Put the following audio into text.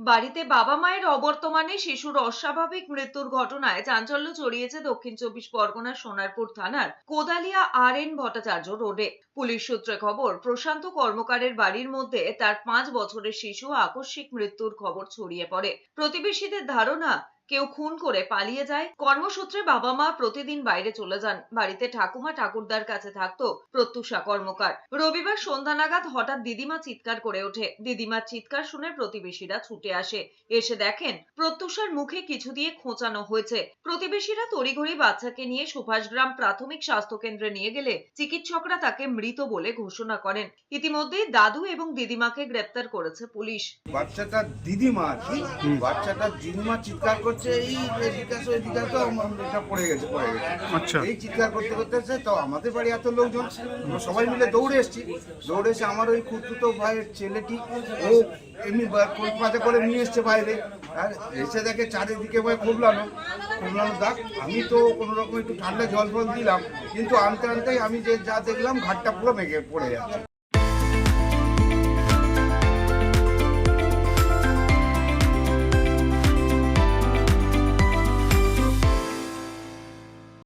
বাড়িতে বাবা মায়ের অবর্তমানে শিশুর অস্বাভাবিক মৃত্যুর ঘটনায় চাঞ্চল্য ছড়িয়েছে দক্ষিণ চব্বিশ পরগনার সোনারপুর থানার কোদালিয়া আর এন ভট্টাচার্য রোডে। পুলিশ সূত্রে খবর, প্রশান্ত কর্মকারের বাড়ির মধ্যে তার পাঁচ বছরের শিশু আকস্মিক মৃত্যুর খবর ছড়িয়ে পড়ে। প্রতিবেশীদের ধারণা কেউ খুন করে পালিয়ে যায়। কর্মসূত্রে বাবা মা প্রতিদিন বাইরে চলে যান। বাড়িতে ঠাকুমা ঠাকুরদার কাছে থাকতো প্রত্যুষা কর্মকার। রবিবার সন্ধ্যা নাগাদ হঠাৎ দিদিমা চিৎকার করে ওঠে। দিদিমার চিৎকার শুনে প্রতিবেশীরা ছুটে আসে। এসে দেখেন প্রত্যুষার মুখে কিছু দিয়ে খোঁচানো হয়েছে। প্রতিবেশীরা তড়িঘড়ি বাচ্চাকে নিয়ে সুভাষগ্রাম প্রাথমিক স্বাস্থ্য কেন্দ্রে নিয়ে গেলে চিকিৎসকরা তাকে মৃত বলে ঘোষণা করেন। ইতিমধ্যেই দাদু এবং দিদিমাকে গ্রেপ্তার করেছে পুলিশ। বাচ্চাটার দিদিমা বাচ্চাটার দিদিমা চিৎকার করছে। এই এদিকে আসো এদিকে আসো আমার এটা পড়ে গেছে পড়ে গেছে। আচ্ছা। এই চিৎকার করতে করতে এসে তো আমাদের বাড়ি এত লোকজন আমরা সবাই মিলে দৌড়ে এসেছি। দৌড়ে এসে আমার ওই খুঁড়তুতো ভাইয়ের ছেলেটি ও এমনি কলকাতা করে নিয়ে এসছে বাইরে। আর এসে দেখে চারিদিকে ভাই খুবলানো। খুবলানো দাগ আমি তো কোনো রকম একটু ঠান্ডা জল ফল দিলাম কিন্তু আনতে আনতেই আমি যে যা দেখলাম ঘাটটা পুরো মেঘে পড়ে যাচ্ছে।